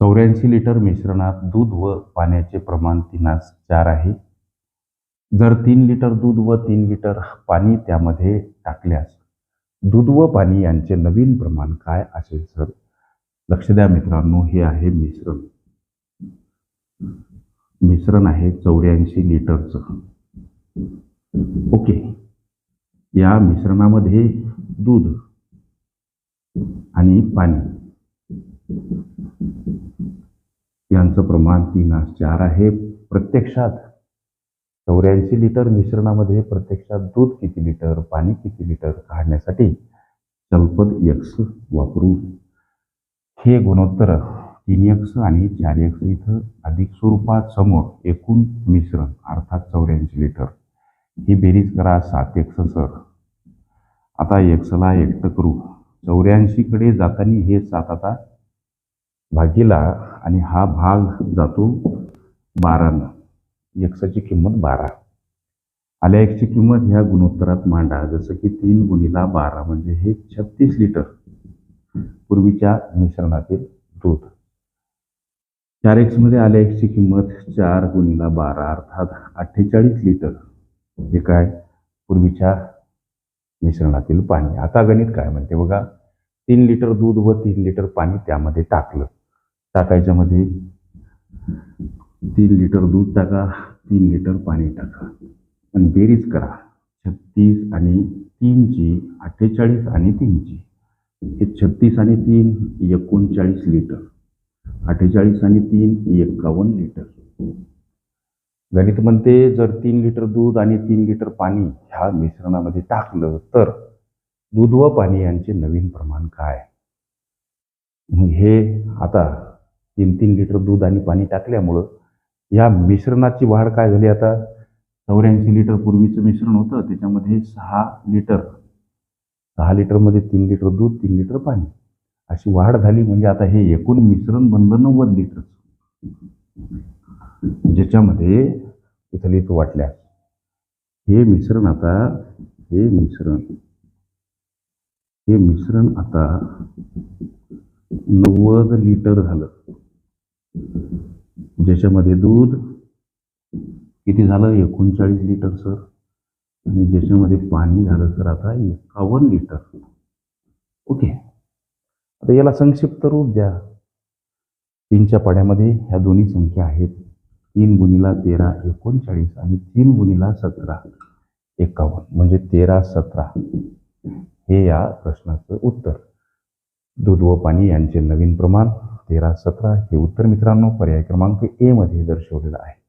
चौऱ्याऐंशी लिटर मिश्रणात दूध व पाण्याचे प्रमाण तिनास चार आहे. जर तीन लिटर दूध व तीन लिटर पाणी त्यामध्ये टाकल्यास दूध व पाणी यांचे नवीन प्रमाण काय असेल सर? लक्ष द्या मित्रांनो हे आहे मिश्रण. मिश्रण आहे चौऱ्याऐंशी लिटरचं. ओके. या मिश्रणामध्ये दूध आणि पाणी. यांचं प्रमाण तीनास चार आहे. प्रत्यक्षात चौऱ्याऐंशी लिटर मिश्रणामध्ये प्रत्यक्षात दूध किती लिटर पाणी किती लिटर काढण्यासाठी चलपद यक्स वापरू. हे गुणोत्तर तीन यक्स आणि चार यक्स इथं अधिक स्वरूपात समोर एकूण मिश्रण अर्थात चौऱ्याऐंशी लिटर. ही बेरीज करा सात यक्स सर आता यक्सला एकटं करू. चौऱ्याऐंशीकडे जाताना हे सात आता भागीला आणि हा भाग जातो बारानं. एकसाची किंमत बारा. आल्या एकची किंमत ह्या गुणोत्तरात मांडा. जसं की तीन गुणीला बारा म्हणजे हे छत्तीस लिटर. पूर्वीच्या मिश्रणातील दूध. चार एक्समध्ये आल्या एकची किंमत चार गुणीला बारा अर्थात अठ्ठेचाळीस लिटर. हे काय? पूर्वीच्या मिश्रणातील पाणी. आता गणित काय म्हणते बघा तीन लिटर दूध व तीन लिटर पाणी त्यामध्ये टाकलं. टाकायच्यामध्ये तीन लिटर दूध टाका तीन लिटर पाणी टाका. आणि बेरीज करा. छत्तीस आणि तीनची अठ्ठेचाळीस आणि तीनची. हे छत्तीस आणि तीन एकोणचाळीस लिटर. अठ्ठेचाळीस आणि तीन एक्कावन्न लिटर. गणित म्हणते जर तीन लिटर दूध आणि तीन लिटर पाणी ह्या मिश्रणामध्ये टाकलं तर दूध व पाणी यांचे नवीन प्रमाण काय? मग हे आता तीन तीन लिटर दूध आणि पाणी टाकल्यामुळं या मिश्रणाची वाढ काय झाली आता? चौऱ्याऐंशी लिटर पूर्वीचं मिश्रण होतं त्याच्यामध्ये सहा लिटर सहा लिटरमध्ये तीन लिटर दूध तीन लिटर पाणी. अशी वाढ झाली म्हणजे आता हे एकूण मिश्रण बनलं नव्वद लिटरचं. ज्याच्यामध्ये इथली तू वाटल्या. हे मिश्रण आता हे मिश्रण हे मिश्रण आता नव्वद लिटर झालं. ज्याच्यामध्ये दूध किती झालं? एकोणचाळीस लिटर सर. आणि ज्याच्यामध्ये पाणी झालं सर आता एकावन्न लिटर. ओके. आता याला संक्षिप्त रूप द्या. तीनच्या पाड्यामध्ये ह्या दोन्ही संख्या आहेत. तीन गुणीला तेरा एकोणचाळीस आणि तीन गुणीला सतरा एकावन्न. म्हणजे तेरा सतरा. हे या प्रश्नाचं उत्तर. दूध व पाणी यांचे नवीन प्रमाण तेरा सतरा हे उत्तर मित्रांनो पर्याय क्रमांक ए मध्ये दर्शवलेलं आहे.